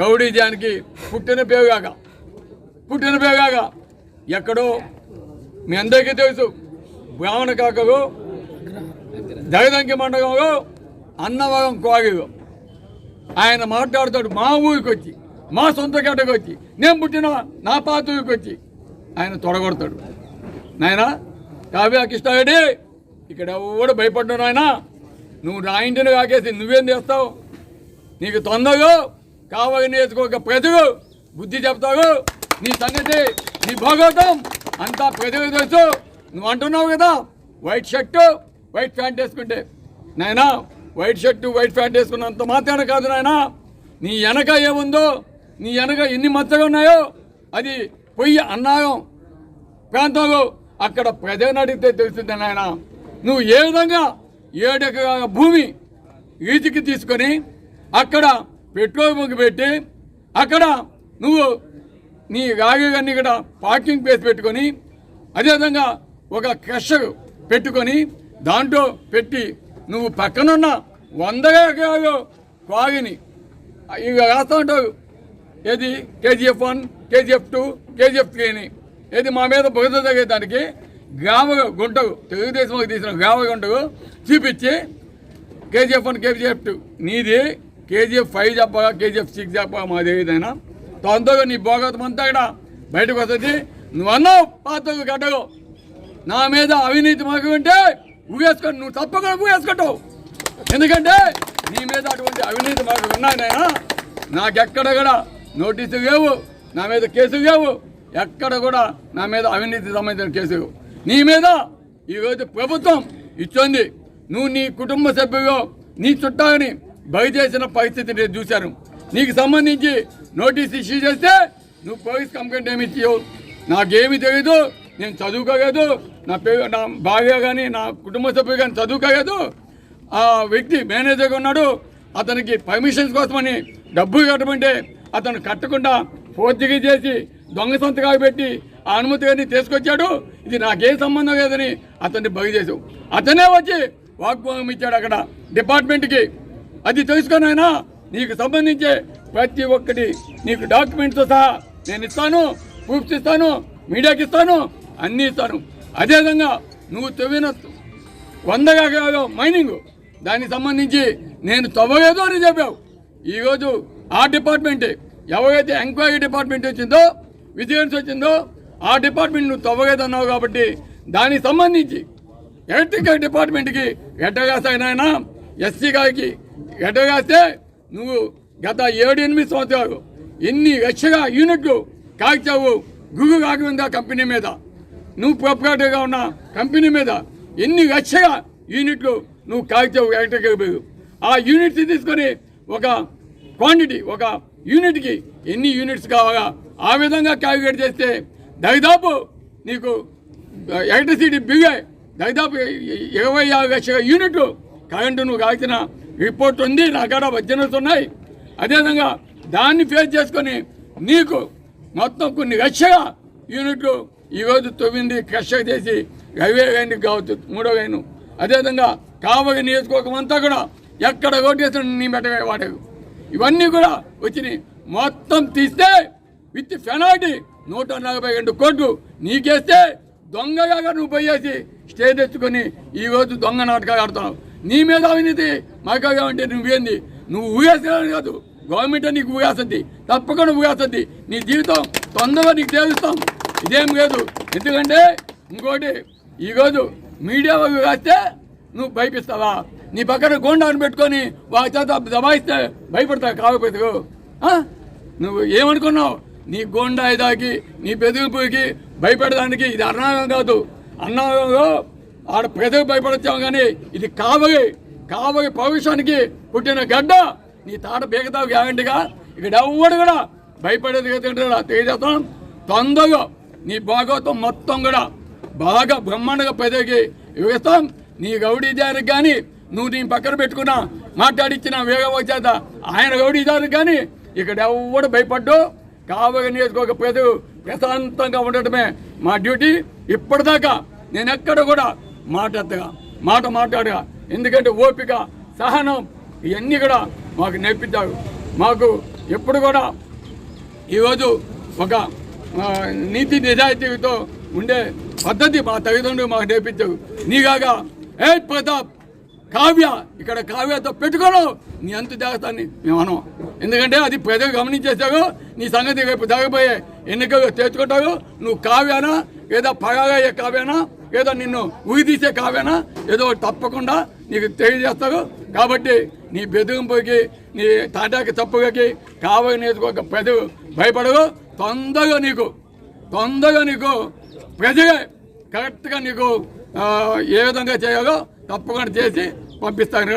రౌడీజానికి పుట్టిన పేరుగాక పుట్టిన పేరుగాక ఎక్కడో మీ అందరికీ తెలుసు. బ్రాహ్మణ కాకరు జగదంకి మండలంలో అన్నవరం కోగిలో ఆయన మాట్లాడతాడు మా ఊరికి వచ్చి మా సొంత గడ్డకు వచ్చి నేను పుట్టిన నా పాత ఊరికి వచ్చి. ఆయన తొడగొడతాడు. నాయనా కావ్య కృష్ణారెడ్డి ఇక్కడ ఎవడు భయపడ్డావు నాయనా? నువ్వు నా ఇంటిని కాకేసి నువ్వేం చేస్తావు? నీకు తొందరగా కావలి నియోజకవర్గ ప్రజలు బుద్ధి చెప్తారు. నీ సంగతి నీ భాగవతం అంతా ప్రజలు తెలుసు. నువ్వు అంటున్నావు కదా వైట్ షర్టు వైట్ ప్యాంట్ వేసుకుంటే. నాయనా వైట్ షర్టు వైట్ ప్యాంట్ వేసుకున్నంత మాత్రమే కాదు నాయనా. నీ వెనక ఏముందో నీ వెనక ఎన్ని మచ్చలు ఉన్నాయో అది పొయ్యి అన్నాయం ప్రాంతంలో అక్కడ ప్రజలను అడిగితే తెలుస్తుంది నాయన. నువ్వు ఏ విధంగా ఏడెకరాల భూమి ఈతికి తీసుకొని అక్కడ పెట్రోల్ బంక్ పెట్టి అక్కడ నువ్వు నీ రాగిగాన్ని ఇక్కడ పార్కింగ్ ప్లేస్ పెట్టుకొని అదేవిధంగా ఒక క్రషర్ పెట్టుకొని దాంట్లో పెట్టి నువ్వు పక్కనున్న వంద ఎకరాలు క్వాగిని ఇక రాస్తా ఉంటావు. ఏది? KGF one KGF two KGF త్రీని ఏది? మా మీద బురద తగ్గేదానికి గ్రామ గుంటకు తెలుగుదేశంలోకి తీసిన గ్రామ గుంటకు చూపించి కేజీఎఫ్ వన్ కేజీఎఫ్ టూ. నీది కేజీఎఫ్ ఫైవ్ చెప్పగా కేజీఎఫ్ సిక్స్ చెప్పగా మాది ఏదైనా తొందరగా నీ భోగతం అంతా ఇక్కడ బయటకు వస్తుంది. నువ్వు పాత్రకు గడ్డకు నా మీద అవినీతి మాకు ఉంటే ఊగేసుకొని నువ్వు తప్పకుండా ఊగేసుకుంటావు. ఎందుకంటే నీ మీద అటువంటి అవినీతి మాకు ఉన్నాయనైనా నాకెక్కడ కూడా నోటీసు లేవు నా మీద కేసు లేవు ఎక్కడ కూడా నా మీద అవినీతి సంబంధించిన కేసు నీ మీద ఈరోజు ప్రభుత్వం ఇచ్చింది. నువ్వు నీ కుటుంబ సభ్యులు నీ చుట్టాలని బయటేసిన పరిస్థితి నేను చూశాను నీకు సంబంధించి నోటీస్ ఇష్యూ చేస్తే నువ్వు పోలీస్ కంప్లైంట్ ఏమి ఇచ్చావు? నాకేమి తెలియదు నేను చదువుకోలేదు నా పేరు నా భార్య కానీ నా కుటుంబ సభ్యులు కానీ చదువుకోలేదు. ఆ వ్యక్తి మేనేజర్గా ఉన్నాడు అతనికి పర్మిషన్స్ కోసమని డబ్బు కట్టమంటే అతను కట్టకుండా ఫోర్జరీ చేసి దొంగ సంతకాలు పెట్టి ఆ అనుమతి గారిని తీసుకొచ్చాడు. ఇది నాకేం సంబంధం లేదని అతన్ని బగి చేసావు అతనే వచ్చి వాగ్భాగం ఇచ్చాడు అక్కడ డిపార్ట్మెంట్కి. అది తెలుసుకోనైనా నీకు సంబంధించే ప్రతి ఒక్కటి నీకు డాక్యుమెంట్స్ సహా నేను ఇస్తాను ప్రూఫ్స్ ఇస్తాను మీడియాకి ఇస్తాను అన్నీ ఇస్తాను. అదేవిధంగా నువ్వు తవ్విన వందగా కాదు మైనింగ్ దానికి సంబంధించి నేను తవ్వలేదు అని చెప్పావు. ఈరోజు ఆ డిపార్ట్మెంట్ ఎవరైతే ఎంక్వైరీ డిపార్ట్మెంట్ వచ్చిందో విజిలెన్స్ వచ్చిందో ఆ డిపార్ట్మెంట్ నువ్వు తవ్వలేదు కాబట్టి దానికి సంబంధించి ఎలక్ట్రికల్ డిపార్ట్మెంట్కి ఎట్టగాసాయినాయన ఎస్సీ గారికి ఎట్టగాస్తే నువ్వు గత ఏడు ఎనిమిది సంవత్సరాలు ఎన్ని లక్షగా యూనిట్లు కాల్చావు గుగు కాకుండా కంపెనీ మీద. నువ్వు ప్రొపరేటర్గా ఉన్న కంపెనీ మీద ఎన్ని వెచ్చగా యూనిట్లు నువ్వు కాల్చావు ఎలక్ట్రికల్ బిల్లు. ఆ యూనిట్స్ తీసుకొని ఒక క్వాంటిటీ ఒక యూనిట్కి ఎన్ని యూనిట్స్ కావాలా ఆ విధంగా క్యాలిక్యులేట్ చేస్తే దాదాపు నీకు ఎలక్ట్రిసిటీ బిల్ దాదాపు ఇరవై ఆరు లక్షల యూనిట్లు కరెంటు నువ్వు కాల్చిన రిపోర్ట్ ఉంది నా కాడ వజ్జనస్ ఉన్నాయి. అదేవిధంగా దాన్ని ఫేస్ చేసుకొని నీకు మొత్తం కొన్ని లక్షల యూనిట్లు ఈరోజు తొమ్మిది క్రష్ చేసి రైల్వే లైన్కి కావచ్చు మూడో లైను అదేవిధంగా కావలి నియోజకవర్గం అంతా కూడా ఎక్కడ ఓటేసిన నీ మెట్టగా వాడారు ఇవన్నీ కూడా వచ్చినాయి. మొత్తం తీస్తే విత్ పెనాల్టీ నూట నలభై రెండు కోట్లు నీకేస్తే దొంగగా నువ్వు పోయేసి స్టే తెచ్చుకొని ఈ రోజు దొంగ నాటకాలు ఆడుతున్నావు. నీ మీద అవినీతి మగగా ఉంటే నువ్వేంది నువ్వు ఊగేసేది కాదు. గవర్నమెంట్ నీకు ఊగేస్తుంది తప్పకుండా ఊగేస్తుంది నీ జీవితం తొందరగా నీకు తేలుస్తాం. ఇదేం లేదు. ఎందుకంటే ఇంకోటి ఈరోజు మీడియా వాళ్ళు రాస్తే నువ్వు భయపిస్తావా? నీ పక్కన గోండాను పెట్టుకొని వాళ్ళ చేత దబాయిస్తే భయపడతావు కాకపోతే. నువ్వు ఏమనుకున్నావు? నీ గోండా ఇదాకి నీ బెదిరింపుకి భయపెడడానికి ఇది అన్నాగం కాదు. అన్నాగంలో ఆడ ప్రజలకు భయపడతాం కానీ ఇది కావలి కావగి పౌరుషానికి పుట్టిన గడ్డ. నీ తాట బీగతావు గ్యారంటీగా. ఇక్కడ ఎవ్వడు కూడా భయపడేది కదా తెలియజేస్తాం తొందరగా నీ భాగవతం మొత్తం కూడా బాగా బ్రహ్మాండంగా ప్రజలకి వివరిస్తాం. నీ గౌడీదారికి కానీ నువ్వు నీ పక్కన పెట్టుకున్న మాట్లాడిచ్చిన వేగవ చేత ఆయన గౌడీదారికి కానీ ఇక్కడ ఎవడు భయపడ్డు. కావగ నియోజకవర్గ ప్రజలు ప్రశాంతంగా ఉండటమే మా డ్యూటీ. ఇప్పటిదాకా నేను ఎక్కడ కూడా మాట్లాడగా మాట మాట్లాడగా ఎందుకంటే ఓపిక సహనం ఇవన్నీ కూడా మాకు నేర్పించారు మాకు ఎప్పుడు కూడా ఈరోజు ఒక నీతి నిజాయితీతో ఉండే పద్ధతి మా తల్లిదండ్రులు మాకు నేర్పించారు. నీగాగా ఏ ప్రతాప్ కావ్య ఇక్కడ కావ్యతో పెట్టుకోను నీ అంత చేస్తాన్ని మేము అనం ఎందుకంటే అది ప్రజలు గమనించేసావు నీ సంగతి రేపు జరగబోయే ఎన్నికలు తెచ్చుకుంటావు నువ్వు కావ్యానా లేదా పగాగయ్యే కావ్యానా ఏదో నిన్ను ఉరి తీసే ఏదో తప్పకుండా నీకు తెలియజేస్తారు కాబట్టి నీ బెదిరింపుకి నీ తాటాకి తప్పులకి కావలి నేర్చుకోక ప్రజలు భయపడవు తొందరగా నీకు తొందరగా నీకు ప్రజలే కరెక్ట్గా నీకు ఏ విధంగా చేయాలో తప్పకుండా చేసి పంపిస్తాను.